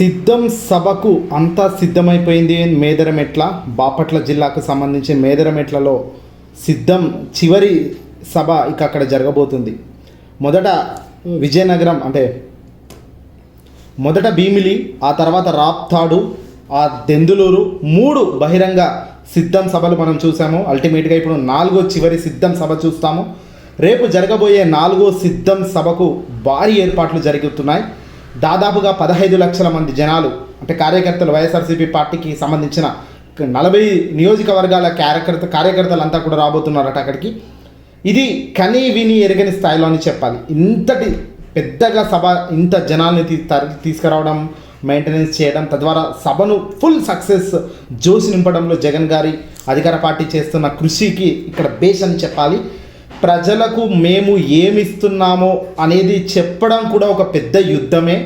సిద్ధం సభకు అంతా సిద్ధమైపోయింది. మేదరమెట్ల బాపట్ల జిల్లాకు సంబంధించి మేదరమెట్లలో సిద్ధం చివరి సభ ఇక అక్కడ జరగబోతుంది. మొదట విజయనగరం అంటే మొదట భీమిలి ఆ తర్వాత రాప్తాడు ఆ దెందులూరు మూడు బహిరంగ సిద్ధం సభలు మనం చూసాము. అల్టిమేట్గా ఇప్పుడు నాలుగో చివరి సిద్ధం సభ చూస్తాము. రేపు జరగబోయే నాలుగో సిద్ధం సభకు భారీ ఏర్పాట్లు జరుగుతున్నాయి. దాదాపుగా పదహైదు లక్షల మంది జనాలు అంటే కార్యకర్తలు వైఎస్ఆర్సీపీ పార్టీకి సంబంధించిన నలభై నియోజకవర్గాల కార్యకర్త కార్యకర్తలంతా కూడా రాబోతున్నారట అక్కడికి. ఇది కని విని ఎరగని స్థాయిలో అని చెప్పాలి. ఇంతటి పెద్దగా సభ ఇంత జనాల్ని తీ తీసుకురావడం మెయింటెనెన్స్ చేయడం తద్వారా సభను ఫుల్ సక్సెస్ జోసి నింపడంలో జగన్ గారి అధికార పార్టీ చేస్తున్న కృషికి ఇక్కడ బేస్ అని చెప్పాలి. ప్రజలకు మేము ఏమిస్తున్నామో అనేది చెప్పడం కూడా ఒక పెద్ద యుద్ధమే.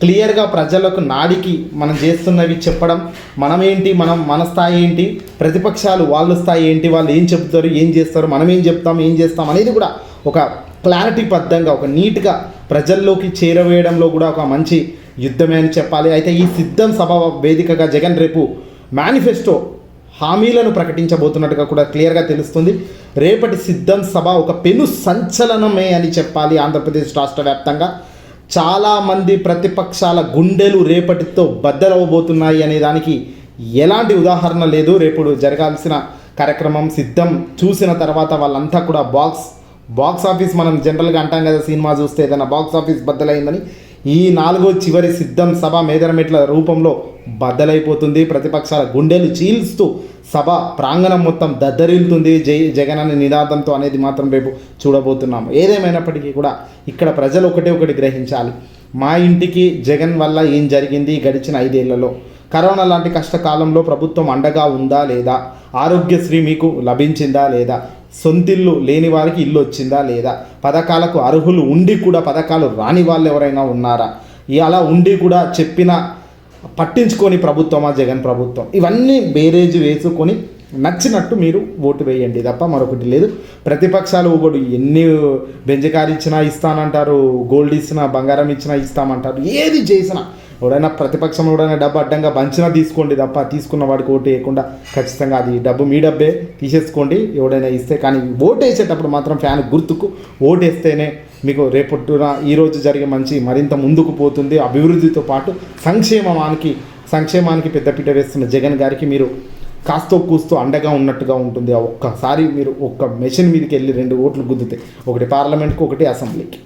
క్లియర్గా ప్రజలకు నాడికి మనం చేస్తున్నవి చెప్పడం. మనం ఏంటి మనం మన స్థాయి ఏంటి ప్రతిపక్షాలు వాళ్ళ స్థాయి ఏంటి వాళ్ళు ఏం చెప్తారు ఏం చేస్తారు మనం ఏం చెప్తాం ఏం చేస్తాం అనేది కూడా ఒక క్లారిటీ బద్ధంగా ఒక నీట్గా ప్రజల్లోకి చేరవేయడంలో కూడా ఒక మంచి యుద్ధమే అని చెప్పాలి. అయితే ఈ సిద్ధం సభ వేదికగా జగన్ రేపు మేనిఫెస్టో హామీలను ప్రకటించబోతున్నట్టుగా కూడా క్లియర్గా తెలుస్తుంది. రేపటి సిద్ధం సభ ఒక పెను సంచలనమే అని చెప్పాలి ఆంధ్రప్రదేశ్ రాష్ట్ర వ్యాప్తంగా. చాలామంది ప్రతిపక్షాల గుండెలు రేపటితో బద్దలవబోతున్నాయి అనే దానికి ఎలాంటి ఉదాహరణ లేదు. రేపు జరగాల్సిన కార్యక్రమం సిద్ధం చూసిన తర్వాత వాళ్ళంతా కూడా బాక్స్ బాక్స్ ఆఫీస్ మనం జనరల్గా అంటాం కదా సినిమా చూస్తే ఏదైనా బాక్స్ ఆఫీస్ బద్దలైందని. ఈ నాలుగో చివరి సిద్ధం సభ మేదరమెట్ల రూపంలో బద్దలైపోతుంది. ప్రతిపక్షాల గుండెలు చీల్స్తూ సభ ప్రాంగణం మొత్తం దద్దరిల్లుతుంది. జై జగన్ అనే నినాదంతో అనేది మాత్రం రేపు చూడబోతున్నాం. ఏదేమైనప్పటికీ కూడా ఇక్కడ ప్రజలు ఒకటే ఒకటి గ్రహించాలి. మా ఇంటికి జగన్ వల్ల ఏం జరిగింది? గడిచిన ఐదేళ్ళలో కరోనా లాంటి కష్టకాలంలో ప్రభుత్వం అండగా ఉందా లేదా? ఆరోగ్యశ్రీ మీకు లభించిందా లేదా? సొంతిల్లు లేని వారికి ఇల్లు వచ్చిందా లేదా? పథకాలకు అర్హులు ఉండి కూడా పథకాలు రాని వాళ్ళు ఎవరైనా ఉన్నారా? అలా ఉండి కూడా చెప్పిన పట్టించుకొని ప్రభుత్వమా? జగన్ ప్రభుత్వం. ఇవన్నీ బేరేజ్ వేసుకొని నచ్చినట్టు మీరు ఓటు వేయండి తప్ప మరొకటి లేదు. ప్రతిపక్షాలు ఒకటి ఎన్ని బెంజకాలు ఇచ్చినా ఇస్తానంటారు గోల్డ్ ఇచ్చినా బంగారం ఇచ్చినా ఇస్తామంటారు ఏది చేసినా ఎవడైనా ప్రతిపక్షంలో ఎవడైనా డబ్బు అడ్డంగా పంచినా తీసుకోండి తప్ప తీసుకున్న వాడికి ఓటు వేయకుండా ఖచ్చితంగా అది డబ్బు మీ డబ్బే తీసేసుకోండి. ఎవడైనా ఇస్తే కానీ ఓటు వేసేటప్పుడు మాత్రం ఫ్యాన్ గుర్తుకు ఓటు వేస్తేనే మీకు రేపొట్టున ఈరోజు జరిగే మంచి మరింత ముందుకు పోతుంది. అభివృద్ధితో పాటు సంక్షేమానికి సంక్షేమానికి పెద్దపీట వేస్తున్న జగన్ గారికి మీరు కాస్తో కూస్తూ అండగా ఉన్నట్టుగా ఉంటుంది. ఆ ఒక్కసారి మీరు ఒక్క మెషిన్ మీదకి వెళ్ళి రెండు ఓట్లు గుద్దితే ఒకటి పార్లమెంట్కి ఒకటి అసెంబ్లీకి.